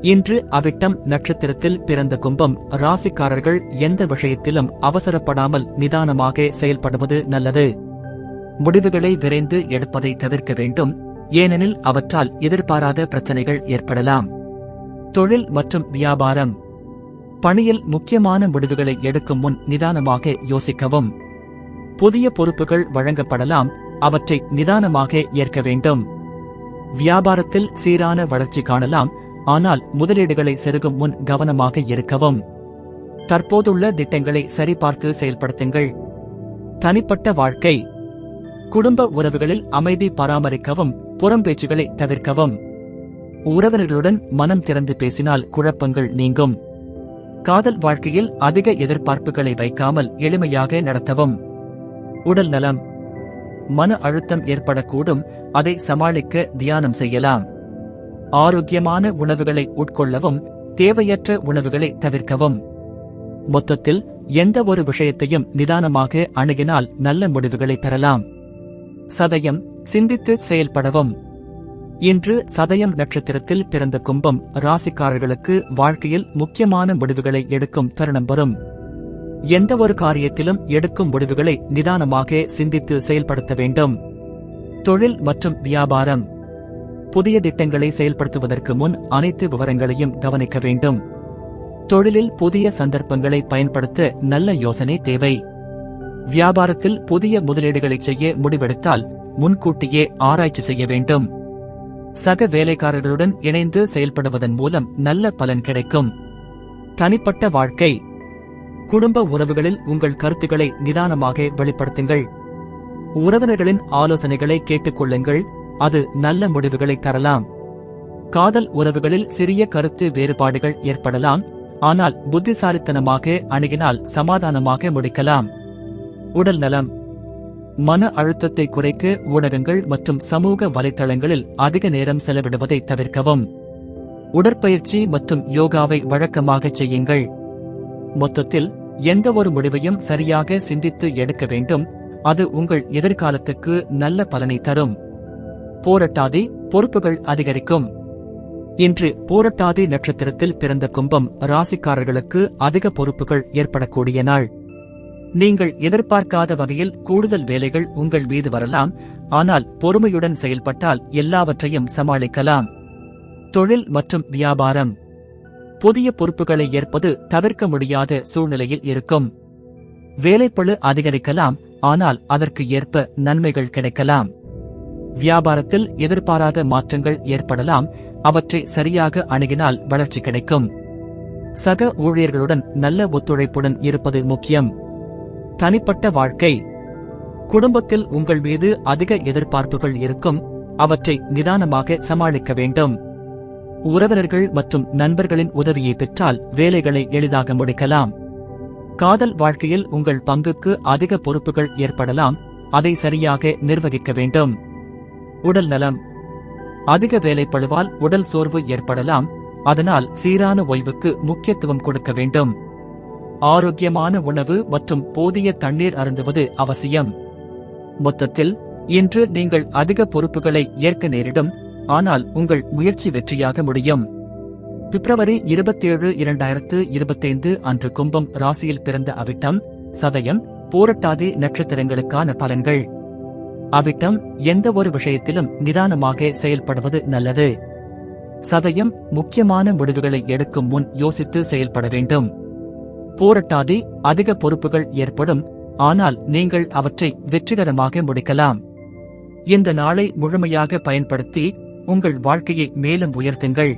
இன்று அவிட்டம் நட்சத்திரத்தில் பிறந்த கும்பம் ராசிக்காரர்கள் எந்த விஷயத்திலும் அவசரப்படாமல் நிதானமாக செயல்படுவது நல்லது. முடிவுகளை விரைந்து எடுப்பதை தவிர்க்க வேண்டும். ஏனெனில் அவற்றால் எதிர்பாராத பிரச்சனைகள் ஏற்படலாம். தொழில் மற்றும் வியாபாரம். பணியில் முக்கியமான முடிவுகளை எடுக்கும் முன் நிதானமாக யோசிக்கவும். புதிய பொறுப்புகள் வழங்கப்படலாம். அவற்றை நிதானமாக ஏற்க வேண்டும். வியாபாரத்தில் சீரான வளர்ச்சி காணலாம். ஆனால் முதலீடுகளை செருகும் முன் கவனமாக இருக்கவும். தற்போதுள்ள திட்டங்களை சரிபார்த்து செயல்படுத்துங்கள். தனிப்பட்ட வாழ்க்கை. குடும்ப உறவுகளில் அமைதி பராமரிக்கவும் புறம்பேச்சுகளை தவிர்க்கவும். உறவினர்களுடன் மனம் திறந்து பேசினால் குழப்பங்கள் நீங்கும். காதல் வாழ்க்கையில் அதிக எதிர்பார்ப்புகளை வைக்காமல் எளிமையாக நடத்தவும். உடல் நலம். மன அழுத்தம் ஏற்படக்கூடும் அதை சமாளிக்க தியானம் செய்யலாம். ஆரோக்கியமான உணவுகளை உட்கொள்ளவும் தேவையற்ற உணவுகளை தவிர்க்கவும். மொத்தத்தில் எந்த ஒரு விஷயத்தையும் நிதானமாக அணுகினால் நல்ல முடிவுகளை பெறலாம். சதயம் சிந்தித்து செயல்படவும். இன்று சதயம் நட்சத்திரத்தில் பிறந்த கும்பம் ராசிக்காரர்களுக்கு வாழ்க்கையில் முக்கியமான முடிவுகளை எடுக்கும் தருணம் வரும். எந்த ஒரு காரியத்திலும் எடுக்கும் முடிவுகளை நிதானமாக சிந்தித்து செயல்படுத்த வேண்டும். தொழில் மற்றும் வியாபாரம். புதிய திட்டங்களை செயல்படுத்துவதற்கு முன் அனைத்து விவரங்களையும் கவனிக்க வேண்டும். தொழிலில் புதிய சந்தர்ப்பங்களை பயன்படுத்த நல்ல யோசனை தேவை. வியாபாரத்தில் புதிய முதலீடுகளை செய்ய முடிவெடுத்தால் முன்கூட்டியே ஆராய்ச்சி செய்ய வேண்டும். சக வேலைக்காரர்களுடன் இணைந்து செயல்படுவதன் மூலம் நல்ல பலன் கிடைக்கும். தனிப்பட்ட வாழ்க்கை. குடும்ப உறவுகளில் உங்கள் கருத்துக்களை நிதானமாக வெளிப்படுத்துங்கள். உறவினர்களின் ஆலோசனைகளை கேட்டுக்கொள்ளுங்கள். அது நல்ல முடிவுகளை தரலாம். காதல் உறவுகளில் சிறிய கருத்து வேறுபாடுகள் ஏற்படலாம் ஆனால் புத்திசாலித்தனமாக அணுகினால் சமாதானமாக முடிக்கலாம். உடல் நலம். மன அழுத்தத்தை குறைக்க ஊடகங்கள் மற்றும் சமூக வலைத்தளங்களில் அதிக நேரம் செலவிடுவதை தவிர்க்கவும். உடற்பயிற்சி மற்றும் யோகாவை வழக்கமாகச் செய்யுங்கள். மொத்தத்தில் எந்த ஒரு முடிவையும் சரியாக சிந்தித்து எடுக்க வேண்டும். அது உங்கள் எதிர்காலத்துக்கு நல்ல பலனை தரும். போரட்டாதி பொறுப்புகள் அதிகரிக்கும். இன்று போரட்டாதி நட்சத்திரத்தில் பிறந்த கும்பம் ராசிக்காரர்களுக்கு அதிக பொறுப்புகள் ஏற்படக்கூடிய நாள். நீங்கள் எதிர்பார்க்காத வகையில் கூடுதல் வேலைகள் உங்கள் மீது வரலாம் ஆனால் பொறுமையுடன் செயல்பட்டால் எல்லாவற்றையும் சமாளிக்கலாம். தொழில் மற்றும் வியாபாரம். புதிய பொறுப்புகளை ஏற்பது தவிர்க்க முடியாத சூழ்நிலையில் இருக்கும். வேலைப்பழு அதிகரிக்கலாம் ஆனால் அதற்கு ஏற்ப நன்மைகள் கிடைக்கலாம். வியாபாரத்தில் எதிர்பாராத மாற்றங்கள் ஏற்படலாம் அவற்றை சரியாக அணுகினால் வளர்ச்சி கிடைக்கும். சக ஊழியர்களுடன் நல்ல ஒத்துழைப்புடன் இருப்பது முக்கியம். தனிப்பட்ட வாழ்க்கை. குடும்பத்தில் உங்கள் மீது அதிக எதிர்பார்ப்புகள் இருக்கும் அவற்றை நிதானமாக சமாளிக்க வேண்டும். உறவினர்கள் மற்றும் நண்பர்களின் உதவியை பெற்றால் வேலைகளை எளிதாக முடிக்கலாம். காதல் வாழ்க்கையில் உங்கள் பங்குக்கு அதிக பொறுப்புகள் ஏற்படலாம் அதை சரியாக நிர்வகிக்க வேண்டும். உடல் நலம். அதிக வேலைப்பழுவால் உடல் சோர்வு ஏற்படலாம் அதனால் சீரான ஓய்வுக்கு முக்கியத்துவம் கொடுக்க வேண்டும். ஆரோக்கியமான உணவு மற்றும் போதிய தண்ணீர் அருந்துவது அவசியம். மொத்தத்தில் இன்று நீங்கள் அதிக பொறுப்புகளை ஏற்க நேரிடும் ஆனால் உங்கள் முயற்சி வெற்றியாக முடியும். பிப்ரவரி இருபத்தேழு இரண்டாயிரத்து இருபத்தைந்து அன்று கும்பம் ராசியில் பிறந்த அவிட்டம் சதயம் போரட்டாதி நட்சத்திரங்களுக்கான பலன்கள். அவிட்டம் எந்த ஒரு விஷயத்திலும் நிதானமாக செயல்படுவது நல்லது. சதயம் முக்கியமான முடிவுகளை எடுக்கும் முன் யோசித்து செயல்பட வேண்டும். போரட்டாதி அதிக பொறுப்புகள் ஏற்படும் ஆனால் நீங்கள் அவற்றை வெற்றிகரமாக முடிக்கலாம். இந்த நாளை முழுமையாக பயன்படுத்தி உங்கள் வாழ்க்கையை மேலும் உயர்த்துங்கள்.